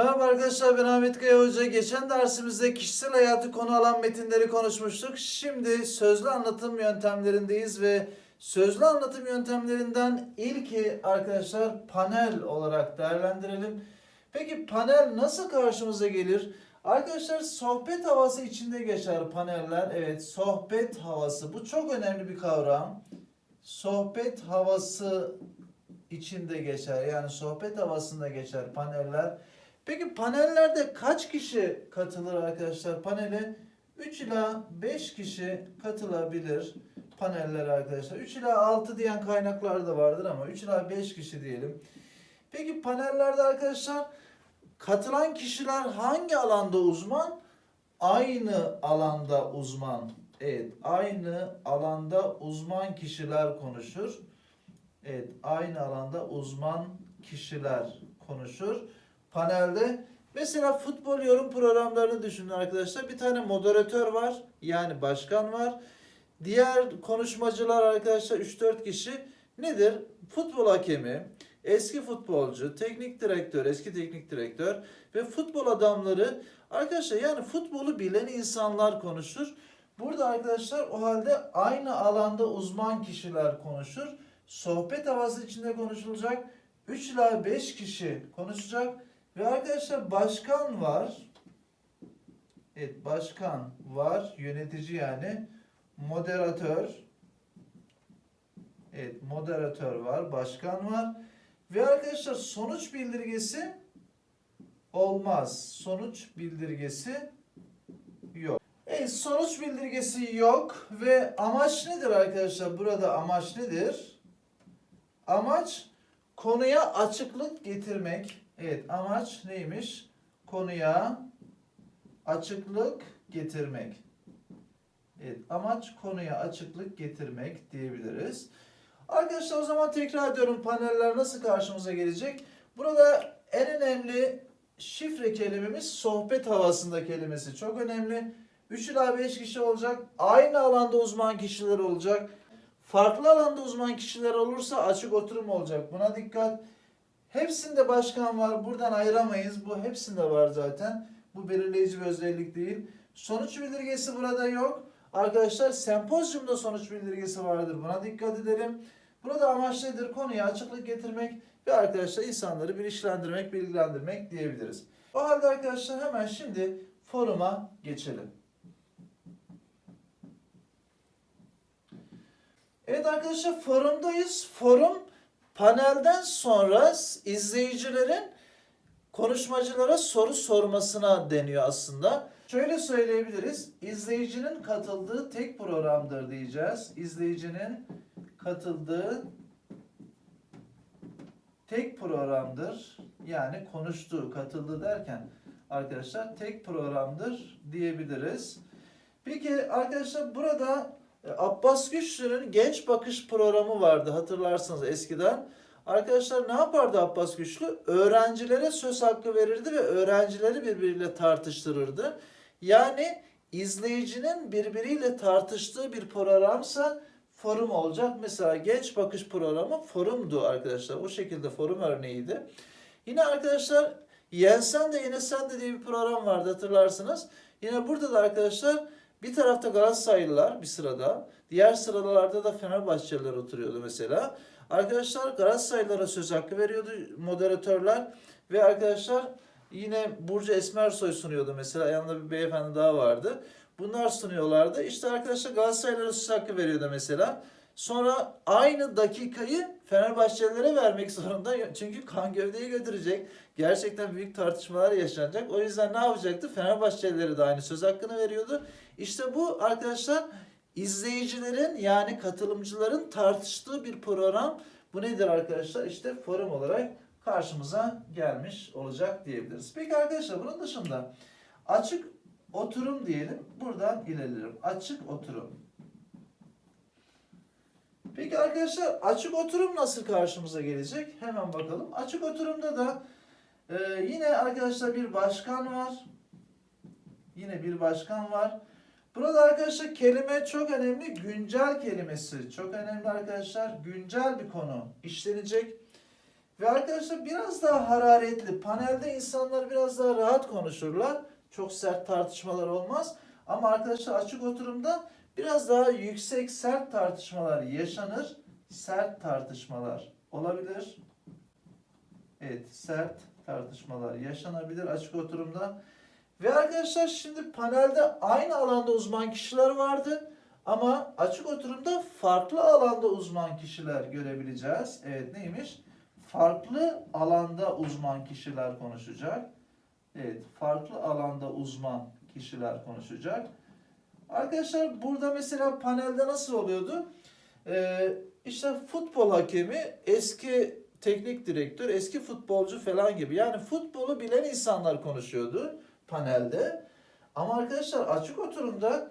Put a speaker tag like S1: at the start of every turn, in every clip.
S1: Merhaba arkadaşlar ben Ahmet Kaya Hoca. Geçen dersimizde kişisel hayatı konu alan metinleri konuşmuştuk. Şimdi sözlü anlatım yöntemlerindeyiz ve sözlü anlatım yöntemlerinden ilki arkadaşlar panel olarak değerlendirelim. Peki panel nasıl karşımıza gelir? Arkadaşlar sohbet havası içinde geçer paneller. Evet sohbet havası bu çok önemli bir kavram. Sohbet havası içinde geçer. Yani sohbet havasında geçer paneller. Peki panellerde kaç kişi katılır arkadaşlar? Panele 3 ila 5 kişi katılabilir paneller arkadaşlar. 3 ila 6 diyen kaynaklar da vardır ama 3 ila 5 kişi diyelim. Peki panellerde arkadaşlar katılan kişiler hangi alanda uzman? Aynı alanda uzman. Evet, aynı alanda uzman kişiler konuşur. Evet, aynı alanda uzman kişiler konuşur panelde. Mesela futbol yorum programlarını düşünün arkadaşlar. Bir tane moderatör var. Yani başkan var. Diğer konuşmacılar arkadaşlar 3-4 kişi nedir? Futbol hakemi, eski futbolcu, teknik direktör, eski teknik direktör ve futbol adamları arkadaşlar yani futbolu bilen insanlar konuşur. Burada arkadaşlar o halde aynı alanda uzman kişiler konuşur. Sohbet havası içinde konuşulacak. 3 ila 5 kişi konuşacak. Ve arkadaşlar başkan var. Evet başkan var. Yönetici yani. Moderatör. Evet moderatör var. Başkan var. Ve arkadaşlar sonuç bildirgesi olmaz. Sonuç bildirgesi yok. Evet sonuç bildirgesi yok. Ve amaç nedir arkadaşlar? Burada amaç nedir? Amaç konuya açıklık getirmek. Evet amaç neymiş? Konuya açıklık getirmek. Evet amaç konuya açıklık getirmek diyebiliriz. Arkadaşlar o zaman tekrar ediyorum paneller nasıl karşımıza gelecek? Burada en önemli şifre kelimemiz sohbet havasında kelimesi çok önemli. 3 ila 5 kişi olacak. Aynı alanda uzman kişiler olacak. Farklı alanda uzman kişiler olursa açık oturum olacak. Buna dikkat. Hepsinde başkan var. Buradan ayıramayız. Bu hepsinde var zaten. Bu belirleyici bir özellik değil. Sonuç bildirgesi burada yok. Arkadaşlar sempozyumda sonuç bildirgesi vardır. Buna dikkat edelim. Burada amaç nedir? Konuya açıklık getirmek ve arkadaşlar insanları bilinçlendirmek, bilgilendirmek diyebiliriz. O halde arkadaşlar hemen şimdi foruma geçelim. Evet arkadaşlar forumdayız. Forum panelden sonra izleyicilerin konuşmacılara soru sormasına deniyor aslında. Şöyle söyleyebiliriz. İzleyicinin katıldığı tek programdır diyeceğiz. İzleyicinin katıldığı tek programdır. Yani konuştuğu, katıldı derken arkadaşlar tek programdır diyebiliriz. Peki arkadaşlar burada Abbas Güçlü'nün Genç Bakış programı vardı hatırlarsınız eskiden. Arkadaşlar ne yapardı Abbas Güçlü? Öğrencilere söz hakkı verirdi ve öğrencileri birbiriyle tartıştırırdı. Yani izleyicinin birbiriyle tartıştığı bir programsa forum olacak. Mesela Genç Bakış programı forumdu arkadaşlar. O şekilde forum örneğiydi. Yine arkadaşlar Yensen de Yenesen de diye bir program vardı hatırlarsınız. Yine burada da arkadaşlar bir tarafta Galatasaraylılar bir sırada, diğer sıralarda da Fenerbahçeliler oturuyordu mesela. Arkadaşlar Galatasaraylılara söz hakkı veriyordu moderatörler ve arkadaşlar yine Burcu Esmersoy sunuyordu mesela yanında bir beyefendi daha vardı. Bunlar sunuyorlardı. İşte arkadaşlar Galatasaraylılara söz hakkı veriyordu mesela. Sonra aynı dakikayı Fenerbahçelilere vermek zorunda. Çünkü kan gövdeyi götürecek. Gerçekten büyük tartışmalar yaşanacak. O yüzden ne yapacaktı? Fenerbahçelilere de aynı söz hakkını veriyordu. İşte bu arkadaşlar izleyicilerin yani katılımcıların tartıştığı bir program. Bu nedir arkadaşlar? İşte forum olarak karşımıza gelmiş olacak diyebiliriz. Peki arkadaşlar bunun dışında açık oturum diyelim. Buradan ilerleyelim. Açık oturum. Peki arkadaşlar açık oturum nasıl karşımıza gelecek? Hemen bakalım. Açık oturumda da e, yine arkadaşlar bir başkan var. Yine bir başkan var. Burada arkadaşlar kelime çok önemli. Güncel kelimesi çok önemli arkadaşlar. Güncel bir konu işlenecek. Ve arkadaşlar biraz daha hararetli. Panelde insanlar biraz daha rahat konuşurlar. Çok sert tartışmalar olmaz. Ama arkadaşlar açık oturumda biraz daha yüksek sert tartışmalar yaşanır. Sert tartışmalar olabilir. Evet, sert tartışmalar yaşanabilir açık oturumda. Ve arkadaşlar şimdi panelde aynı alanda uzman kişiler vardı. Ama açık oturumda farklı alanda uzman kişiler görebileceğiz. Evet neymiş? Farklı alanda uzman kişiler konuşacak. Evet, farklı alanda uzman kişiler konuşacak. Arkadaşlar burada mesela panelde nasıl oluyordu? Ee, işte futbol hakemi, eski teknik direktör, eski futbolcu falan gibi. Yani futbolu bilen insanlar konuşuyordu panelde. Ama arkadaşlar açık oturumda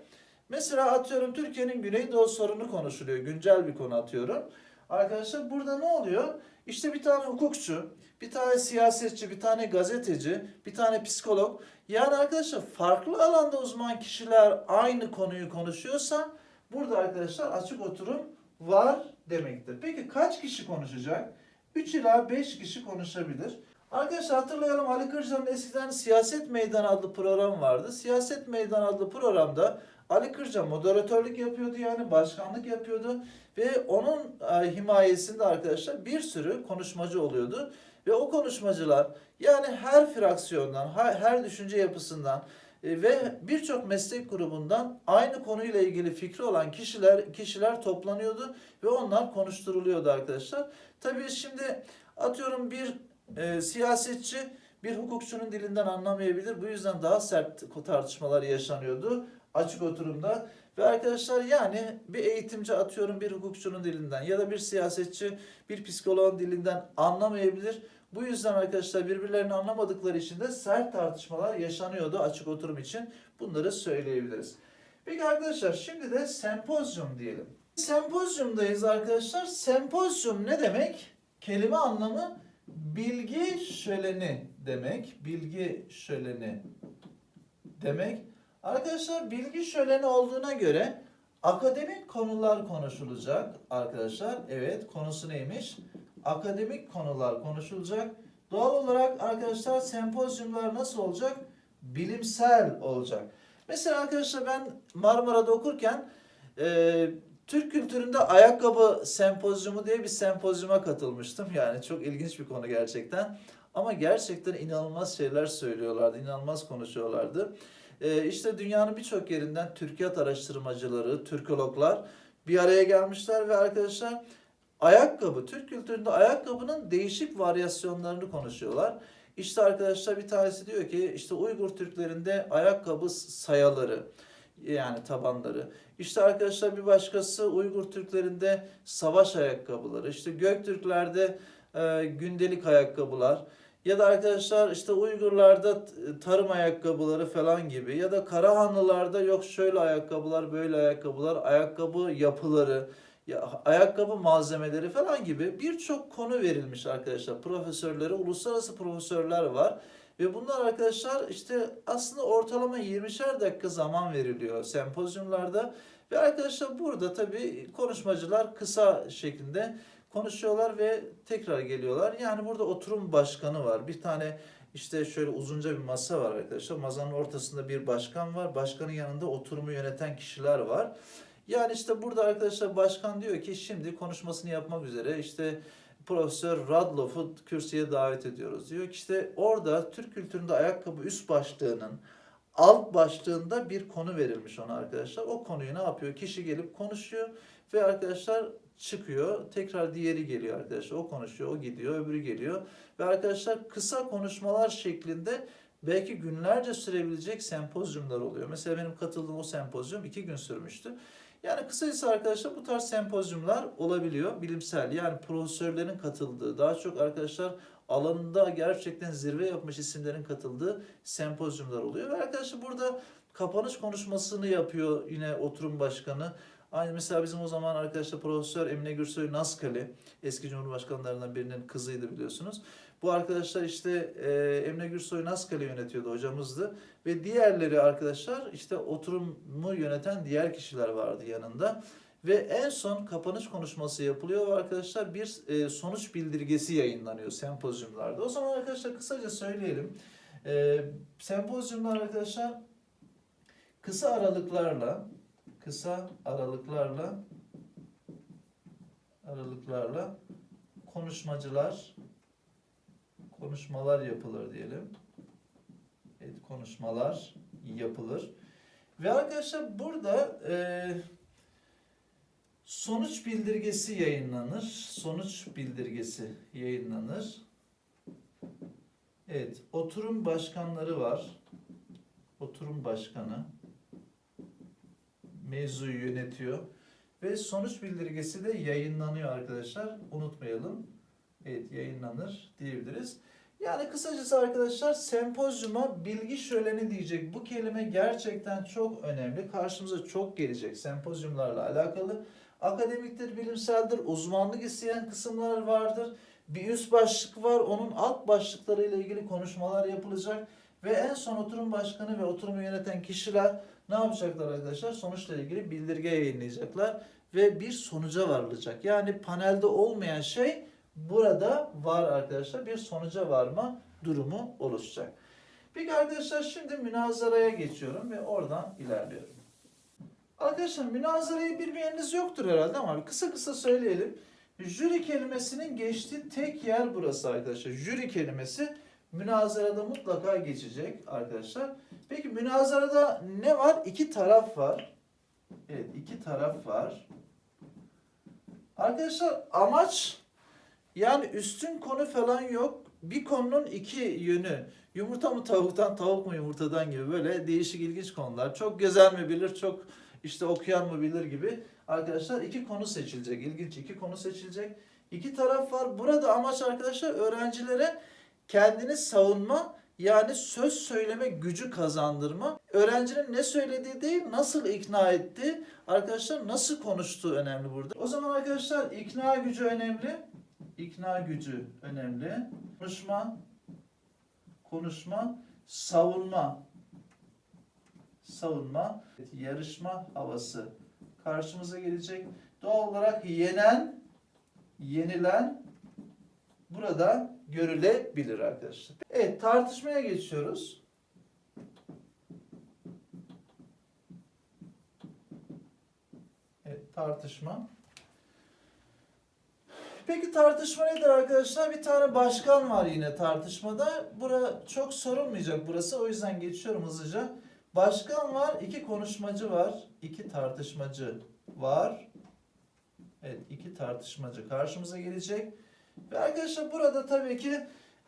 S1: mesela atıyorum Türkiye'nin Güneydoğu sorunu konuşuluyor. Güncel bir konu atıyorum. Arkadaşlar burada ne oluyor? İşte bir tane hukukçu, bir tane siyasetçi, bir tane gazeteci, bir tane psikolog. Yani arkadaşlar farklı alanda uzman kişiler aynı konuyu konuşuyorsa burada arkadaşlar açık oturum var demektir. Peki kaç kişi konuşacak? 3 ila 5 kişi konuşabilir. Arkadaşlar hatırlayalım Ali Kırca'nın eskiden Siyaset Meydanı adlı program vardı. Siyaset Meydanı adlı programda Ali Kırca moderatörlük yapıyordu yani başkanlık yapıyordu ve onun e, himayesinde arkadaşlar bir sürü konuşmacı oluyordu ve o konuşmacılar yani her fraksiyondan, her düşünce yapısından e, ve birçok meslek grubundan aynı konuyla ilgili fikri olan kişiler kişiler toplanıyordu ve onlar konuşturuluyordu arkadaşlar. Tabii şimdi atıyorum bir e, siyasetçi bir hukukçunun dilinden anlamayabilir. Bu yüzden daha sert tartışmalar yaşanıyordu açık oturumda. Ve arkadaşlar yani bir eğitimci atıyorum bir hukukçunun dilinden ya da bir siyasetçi bir psikoloğun dilinden anlamayabilir. Bu yüzden arkadaşlar birbirlerini anlamadıkları için de sert tartışmalar yaşanıyordu açık oturum için. Bunları söyleyebiliriz. Peki arkadaşlar şimdi de sempozyum diyelim. Sempozyumdayız arkadaşlar. Sempozyum ne demek? Kelime anlamı bilgi şöleni demek. Bilgi şöleni demek. Arkadaşlar bilgi şöleni olduğuna göre akademik konular konuşulacak arkadaşlar. Evet konusu neymiş? Akademik konular konuşulacak. Doğal olarak arkadaşlar sempozyumlar nasıl olacak? Bilimsel olacak. Mesela arkadaşlar ben Marmara'da okurken e, Türk kültüründe ayakkabı sempozyumu diye bir sempozyuma katılmıştım. Yani çok ilginç bir konu gerçekten. Ama gerçekten inanılmaz şeyler söylüyorlardı, inanılmaz konuşuyorlardı. Ee, işte dünyanın birçok yerinden Türkiyat araştırmacıları, Türkologlar bir araya gelmişler ve arkadaşlar ayakkabı, Türk kültüründe ayakkabının değişik varyasyonlarını konuşuyorlar. İşte arkadaşlar bir tanesi diyor ki işte Uygur Türklerinde ayakkabı sayaları yani tabanları. İşte arkadaşlar bir başkası Uygur Türklerinde savaş ayakkabıları. İşte Göktürklerde e, gündelik ayakkabılar. Ya da arkadaşlar işte Uygurlarda tarım ayakkabıları falan gibi ya da Karahanlılarda yok şöyle ayakkabılar, böyle ayakkabılar, ayakkabı yapıları, ya, ayakkabı malzemeleri falan gibi birçok konu verilmiş arkadaşlar. Profesörleri, uluslararası profesörler var. Ve bunlar arkadaşlar işte aslında ortalama 20'şer dakika zaman veriliyor sempozyumlarda. Ve arkadaşlar burada tabii konuşmacılar kısa şeklinde konuşuyorlar ve tekrar geliyorlar. Yani burada oturum başkanı var. Bir tane işte şöyle uzunca bir masa var arkadaşlar. Masanın ortasında bir başkan var. Başkanın yanında oturumu yöneten kişiler var. Yani işte burada arkadaşlar başkan diyor ki şimdi konuşmasını yapmak üzere işte Profesör Radloff'u kürsüye davet ediyoruz. Diyor ki işte orada Türk kültüründe ayakkabı üst başlığının alt başlığında bir konu verilmiş ona arkadaşlar. O konuyu ne yapıyor? Kişi gelip konuşuyor ve arkadaşlar çıkıyor. Tekrar diğeri geliyor arkadaşlar. O konuşuyor, o gidiyor, öbürü geliyor. Ve arkadaşlar kısa konuşmalar şeklinde belki günlerce sürebilecek sempozyumlar oluyor. Mesela benim katıldığım o sempozyum iki gün sürmüştü. Yani kısacası arkadaşlar bu tarz sempozyumlar olabiliyor. Bilimsel yani profesörlerin katıldığı, daha çok arkadaşlar alanında gerçekten zirve yapmış isimlerin katıldığı sempozyumlar oluyor. Ve arkadaşlar burada kapanış konuşmasını yapıyor yine oturum başkanı. Aynı mesela bizim o zaman arkadaşlar Profesör Emine Gürsoy Naskali eski Cumhurbaşkanlarından birinin kızıydı biliyorsunuz. Bu arkadaşlar işte e, Emine Gürsoy Naskali yönetiyordu hocamızdı ve diğerleri arkadaşlar işte oturumu yöneten diğer kişiler vardı yanında. Ve en son kapanış konuşması yapılıyor ve arkadaşlar bir e, sonuç bildirgesi yayınlanıyor sempozyumlarda. O zaman arkadaşlar kısaca söyleyelim. E, sempozyumlar arkadaşlar kısa aralıklarla kısa aralıklarla aralıklarla konuşmacılar konuşmalar yapılır diyelim. Evet, konuşmalar yapılır. Ve arkadaşlar burada e, sonuç bildirgesi yayınlanır. Sonuç bildirgesi yayınlanır. Evet, oturum başkanları var. Oturum başkanı mevzuyu yönetiyor. Ve sonuç bildirgesi de yayınlanıyor arkadaşlar. Unutmayalım. Evet yayınlanır diyebiliriz. Yani kısacası arkadaşlar sempozyuma bilgi şöleni diyecek. Bu kelime gerçekten çok önemli. Karşımıza çok gelecek sempozyumlarla alakalı. Akademiktir, bilimseldir, uzmanlık isteyen kısımlar vardır. Bir üst başlık var. Onun alt başlıklarıyla ilgili konuşmalar yapılacak. Ve en son oturum başkanı ve oturumu yöneten kişiler ne yapacaklar arkadaşlar? Sonuçla ilgili bildirge yayınlayacaklar ve bir sonuca varılacak. Yani panelde olmayan şey burada var arkadaşlar. Bir sonuca varma durumu oluşacak. Peki arkadaşlar şimdi münazaraya geçiyorum ve oradan ilerliyorum. Arkadaşlar münazarayı bilmeyeniniz yoktur herhalde ama kısa kısa söyleyelim. Jüri kelimesinin geçtiği tek yer burası arkadaşlar. Jüri kelimesi münazarada mutlaka geçecek arkadaşlar. Peki münazarada ne var? İki taraf var. Evet iki taraf var. Arkadaşlar amaç yani üstün konu falan yok. Bir konunun iki yönü. Yumurta mı tavuktan, tavuk mu yumurtadan gibi böyle değişik ilginç konular. Çok gezen mi bilir, çok işte okuyan mı bilir gibi. Arkadaşlar iki konu seçilecek. İlginç iki konu seçilecek. İki taraf var. Burada amaç arkadaşlar öğrencilere kendini savunma yani söz söyleme gücü kazandırma. Öğrencinin ne söylediği değil, nasıl ikna etti, arkadaşlar nasıl konuştuğu önemli burada. O zaman arkadaşlar ikna gücü önemli. İkna gücü önemli. Konuşma, konuşma, savunma, savunma, yarışma havası karşımıza gelecek. Doğal olarak yenen, yenilen burada görülebilir arkadaşlar. Evet tartışmaya geçiyoruz. Evet tartışma. Peki tartışma nedir arkadaşlar? Bir tane başkan var yine tartışmada. Bura çok sorulmayacak burası. O yüzden geçiyorum hızlıca. Başkan var, iki konuşmacı var, iki tartışmacı var. Evet, iki tartışmacı karşımıza gelecek. Ve arkadaşlar burada tabii ki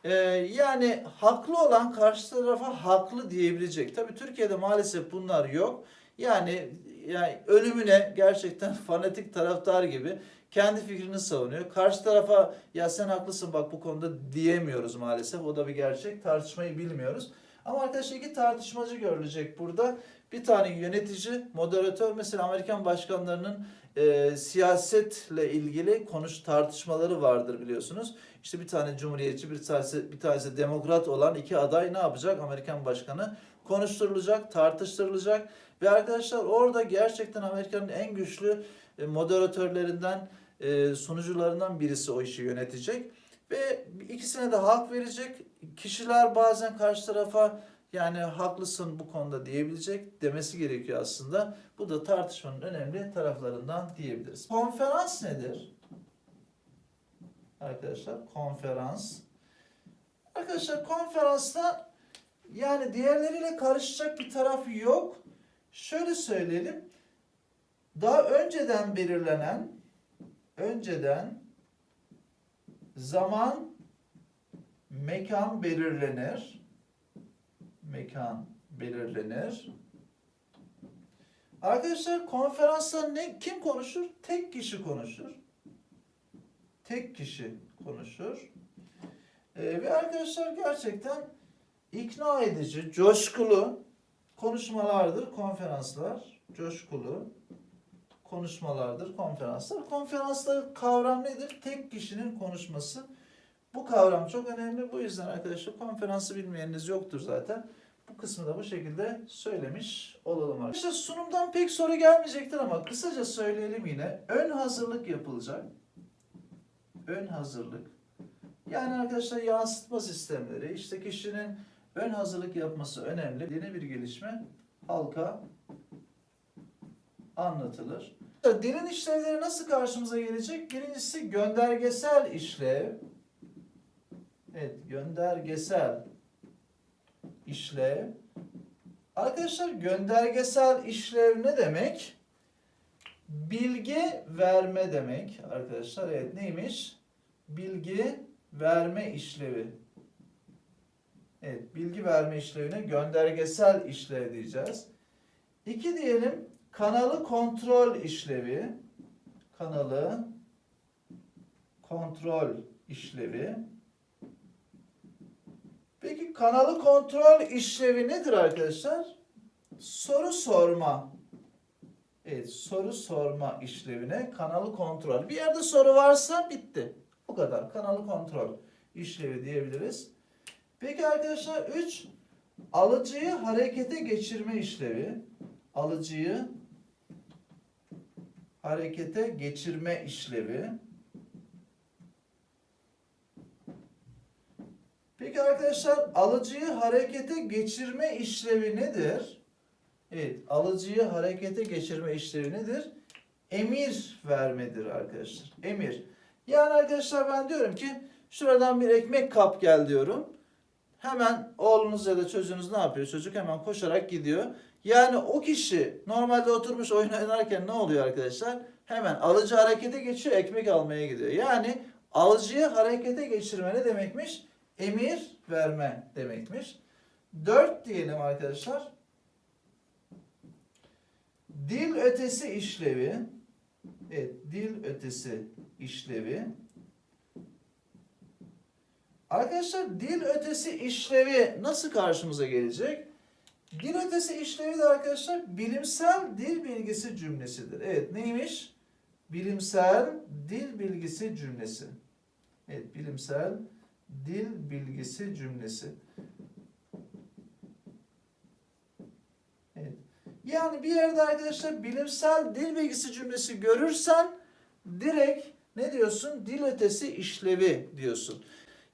S1: e, yani haklı olan karşı tarafa haklı diyebilecek. Tabii Türkiye'de maalesef bunlar yok. Yani yani ölümüne gerçekten fanatik taraftar gibi kendi fikrini savunuyor. Karşı tarafa ya sen haklısın bak bu konuda diyemiyoruz maalesef. O da bir gerçek. Tartışmayı bilmiyoruz. Ama arkadaşlar iki tartışmacı görülecek burada. Bir tane yönetici, moderatör mesela Amerikan başkanlarının e, siyasetle ilgili konuş tartışmaları vardır biliyorsunuz. İşte bir tane cumhuriyetçi, bir tanesi, bir tanesi demokrat olan iki aday ne yapacak? Amerikan başkanı konuşturulacak, tartıştırılacak ve arkadaşlar orada gerçekten Amerika'nın en güçlü e, moderatörlerinden, e, sunucularından birisi o işi yönetecek ve ikisine de hak verecek. Kişiler bazen karşı tarafa yani haklısın bu konuda diyebilecek demesi gerekiyor aslında. Bu da tartışmanın önemli taraflarından diyebiliriz. Konferans nedir? Arkadaşlar konferans. Arkadaşlar konferansta yani diğerleriyle karışacak bir taraf yok. Şöyle söyleyelim. Daha önceden belirlenen önceden zaman mekan belirlenir mekan belirlenir. Arkadaşlar konferansta ne kim konuşur? Tek kişi konuşur. Tek kişi konuşur. Ee, ve arkadaşlar gerçekten ikna edici, coşkulu konuşmalardır konferanslar. Coşkulu konuşmalardır konferanslar. Konferansta kavram nedir? Tek kişinin konuşması. Bu kavram çok önemli. Bu yüzden arkadaşlar konferansı bilmeyeniniz yoktur zaten. Bu kısmı da bu şekilde söylemiş olalım arkadaşlar. Sunumdan pek soru gelmeyecektir ama kısaca söyleyelim yine. Ön hazırlık yapılacak. Ön hazırlık. Yani arkadaşlar yansıtma sistemleri, işte kişinin ön hazırlık yapması önemli. Yeni bir gelişme halka anlatılır. Dilin işlevleri nasıl karşımıza gelecek? Birincisi göndergesel işlev. Evet, göndergesel işlev. Arkadaşlar göndergesel işlev ne demek? Bilgi verme demek arkadaşlar. Evet neymiş? Bilgi verme işlevi. Evet bilgi verme işlevine göndergesel işlev diyeceğiz. İki diyelim kanalı kontrol işlevi. Kanalı kontrol işlevi. Peki kanalı kontrol işlevi nedir arkadaşlar? Soru sorma. Evet, soru sorma işlevine kanalı kontrol. Bir yerde soru varsa bitti. Bu kadar. Kanalı kontrol işlevi diyebiliriz. Peki arkadaşlar 3 alıcıyı harekete geçirme işlevi. Alıcıyı harekete geçirme işlevi. Peki arkadaşlar alıcıyı harekete geçirme işlevi nedir? Evet, alıcıyı harekete geçirme işlevi nedir? Emir vermedir arkadaşlar. Emir. Yani arkadaşlar ben diyorum ki şuradan bir ekmek kap gel diyorum. Hemen oğlunuz ya da çocuğunuz ne yapıyor? Çocuk hemen koşarak gidiyor. Yani o kişi normalde oturmuş oyun oynarken ne oluyor arkadaşlar? Hemen alıcı harekete geçiyor, ekmek almaya gidiyor. Yani alıcıyı harekete geçirme ne demekmiş? Emir verme demekmiş. Dört diyelim arkadaşlar. Dil ötesi işlevi. Evet, dil ötesi işlevi. Arkadaşlar dil ötesi işlevi nasıl karşımıza gelecek? Dil ötesi işlevi de arkadaşlar bilimsel dil bilgisi cümlesidir. Evet neymiş? Bilimsel dil bilgisi cümlesi. Evet bilimsel dil bilgisi cümlesi. Evet. Yani bir yerde arkadaşlar bilimsel dil bilgisi cümlesi görürsen direkt ne diyorsun? Dil ötesi işlevi diyorsun.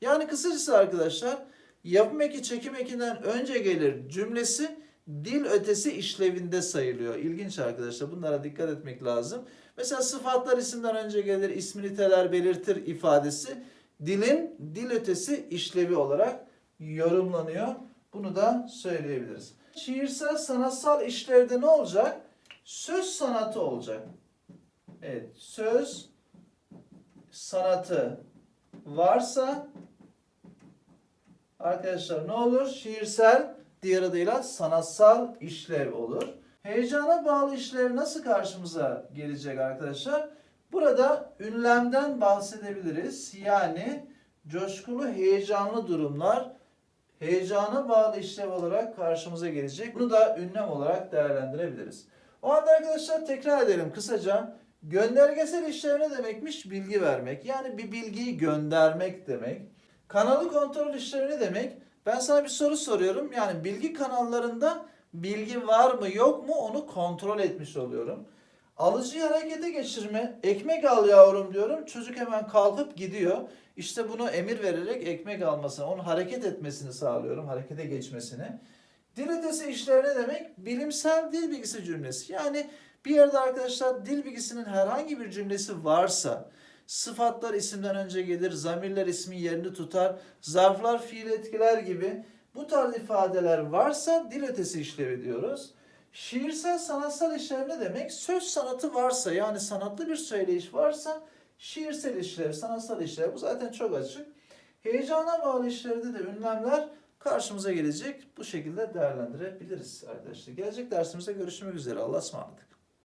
S1: Yani kısacası arkadaşlar yapım eki çekim ekinden önce gelir cümlesi dil ötesi işlevinde sayılıyor. İlginç arkadaşlar. Bunlara dikkat etmek lazım. Mesela sıfatlar isimden önce gelir, ismi niteler belirtir ifadesi dilin dil ötesi işlevi olarak yorumlanıyor. Bunu da söyleyebiliriz. Şiirsel sanatsal işlevde ne olacak? Söz sanatı olacak. Evet, söz sanatı varsa arkadaşlar ne olur? Şiirsel diğer adıyla sanatsal işlev olur. Heyecana bağlı işlev nasıl karşımıza gelecek arkadaşlar? Burada ünlemden bahsedebiliriz. Yani coşkulu, heyecanlı durumlar heyecana bağlı işlev olarak karşımıza gelecek. Bunu da ünlem olarak değerlendirebiliriz. O halde arkadaşlar tekrar edelim kısaca. Göndergesel işlev ne demekmiş? Bilgi vermek. Yani bir bilgiyi göndermek demek. Kanalı kontrol işlevi ne demek? Ben sana bir soru soruyorum. Yani bilgi kanallarında bilgi var mı yok mu onu kontrol etmiş oluyorum. Alıcıyı harekete geçirme. Ekmek al yavrum diyorum. Çocuk hemen kalkıp gidiyor. İşte bunu emir vererek ekmek almasını, onun hareket etmesini sağlıyorum. Harekete geçmesini. Dil ötesi işlev ne demek? Bilimsel dil bilgisi cümlesi. Yani bir yerde arkadaşlar dil bilgisinin herhangi bir cümlesi varsa sıfatlar isimden önce gelir, zamirler ismin yerini tutar, zarflar fiil etkiler gibi bu tarz ifadeler varsa dil ötesi işlevi diyoruz. Şiirsel sanatsal işlev ne demek? Söz sanatı varsa yani sanatlı bir söyleyiş varsa şiirsel işlev, sanatsal işlev bu zaten çok açık. Heyecana bağlı işlevde de ünlemler karşımıza gelecek. Bu şekilde değerlendirebiliriz arkadaşlar. Gelecek dersimizde görüşmek üzere. Allah'a ısmarladık.